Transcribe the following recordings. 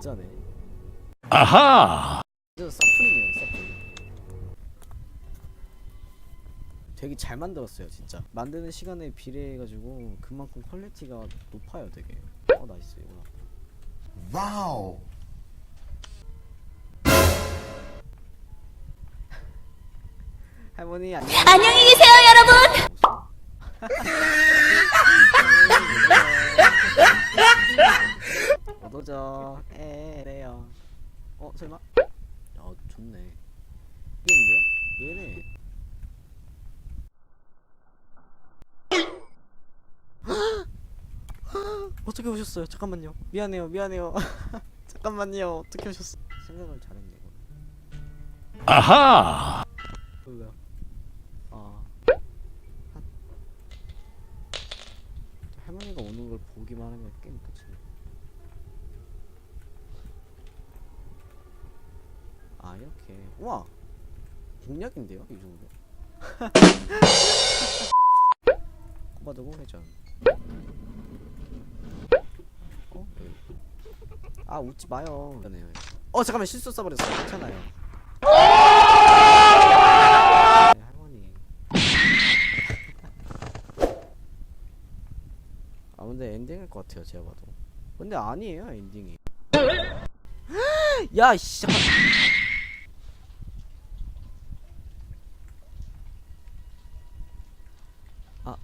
진짜네. 아하! 사풀이네요, 사풀. 되게 잘 만들었어요, 진짜. 만드는 시간에 비례해가지고 그만큼 퀄리티가 높아요, 되게. 어, 나이스 이거. 와우. 할머니 안녕. 안녕히 계세요, 여러분. 어도저 에래요. 어 설마? 야 좋네. 이겠는데요? 왜래? 어떻게 오셨어요? 잠깐만요. 미안해요, 미안해요. 잠깐만요. 어떻게 오셨어? 생각을 잘했네 이거. 아하! 뭐야? 아. 한- 할머니가 오는 걸 보기만 하면 게임 끝이네. 아 이렇게. 우와. 공략인데요, 이 정도. 꼬바두고 회전. 어? 네. 아 웃지 마요. 어 잠깐만 실수 써버렸어. 괜찮아요. 네. 아 근데 엔딩일 것 같아요 제가 봐도. 근데 아니에요 엔딩이. 야 씨. 잠깐. 아.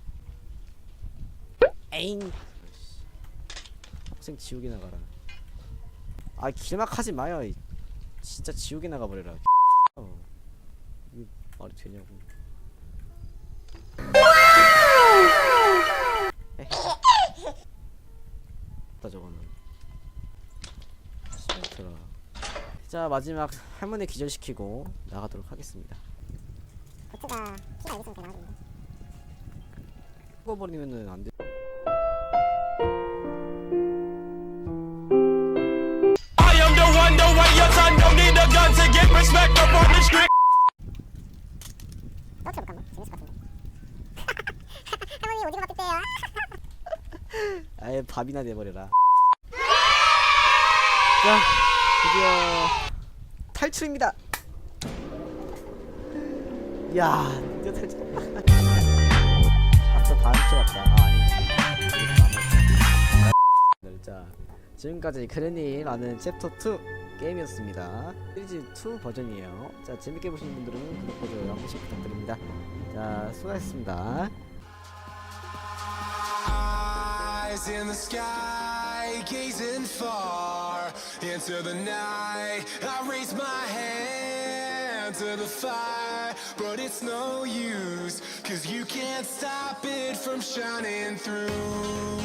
에잉. 학생 지옥에 나가라. 아 길막 하지 마요. 이- 진짜 지옥에 나가버려라. 어. 이게 말이 되냐고. 다 저거는. 시멘트라. 자 마지막 할머니 기절시키고 나가도록 하겠습니다. 안 있으면 잘 나가거든요. 죽어버리면은 안 돼. Get respect up on the street. 떨어져 볼까 한번 재밌을 것 같은데. 할머니 오징어 같대요. 아예 밥이나 내버려라. 자, 드디어 탈출입니다. 야, 드디어 탈출. 아싸 다음 주 같다. 아 아니 지금까지 그랜이라는 챕터 2 게임이었습니다. 시리즈 2 버전이에요. 자, 재밌게 보신 분들은 구독, 좋아요 한 번씩 부탁드립니다. 자, 수고하셨습니다. eyes in the sky, gazing far into the night. I raise my hand to the fire, but it's no use, cause you can't stop it from shining through.